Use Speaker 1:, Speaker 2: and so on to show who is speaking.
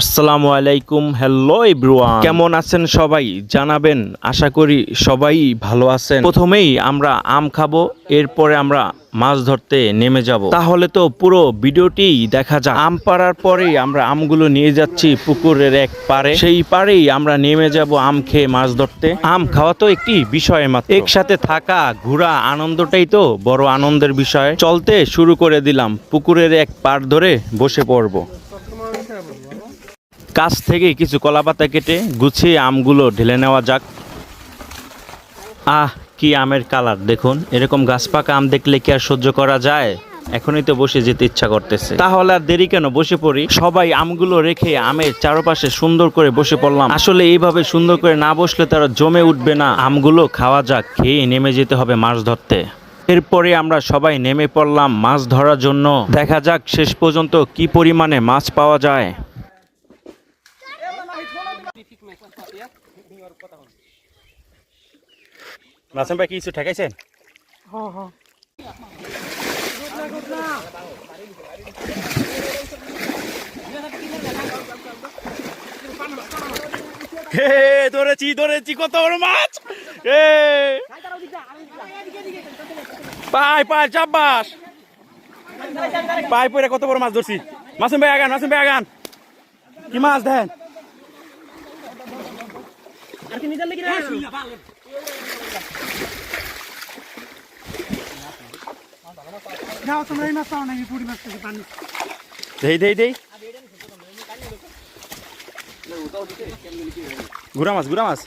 Speaker 1: আসসালামু আলাইকুম hello everyone কেমন আছেন সবাই? জানাবেন, আশা করি সবাই ভালো আছেন। প্রথমেই আমরা আম খাব, এরপরে আমরা মাছ ধরতে নেমে যাব। তাহলে তো পুরো ভিডিওটি দেখা যাক। আম পাড়ার পরেই আমরা আমগুলো নিয়ে যাচ্ছি পুকুরের এক পারে সেই পারেই আমরা নেমে যাব আম খেয়ে মাছ ধরতে। আম খাওয়া তো একটি বিষয় মাত্র। একসাথে থাকা, ঘোরা আনন্দটাই তো বড় আনন্দের বিষয়। চলতে শুরু করে দিলাম, পুকুরের এক পার ধরে বসে পড়ব। কাছ থেকে কিছু কলাপাতা কেটে গুছিয়ে আমগুলো ঢেলে নেওয়া যাক। আহ, কি আমের কালার, দেখুন, এরকম গাছ পাকা আম দেখলে কি আর সহ্য করা যায়? এখনই তো বসে যেতে ইচ্ছা করতেছে। তাহলে আর দেরি কেন? বসে পড়ি। সবাই আমগুলো রেখে আমের চারপাশে সুন্দর করে বসে পড়লাম। আসলে এইভাবে সুন্দর করে না বসলে তারা জমে উঠবে না। আমগুলো খাওয়া যাক, খেয়ে নেমে যেতে হবে মাছ ধরতে। এরপরে আমরা সবাই নেমে পড়লাম মাছ ধরার জন্য। দেখা যাক শেষ পর্যন্ত কি পরিমাণে মাছ পাওয়া যায়। নাসিম ভাই কিছু ঠেকাইছেন? হে ধরেছি ধরেছি কত বড় মাছ! এ পাই পাই চাব্বাস পাই পরে কত বড় মাছ ধরছি। মাসুম ভাই আগান মাসুম ভাই আগান। কি মাছ দেন?
Speaker 2: যাও তোমরা এই মাছ পাও নাকি? পুরি মাছ থেকে পানি।
Speaker 1: দেই দেই দেই। গুড়া মাছ গুড়া মাছ।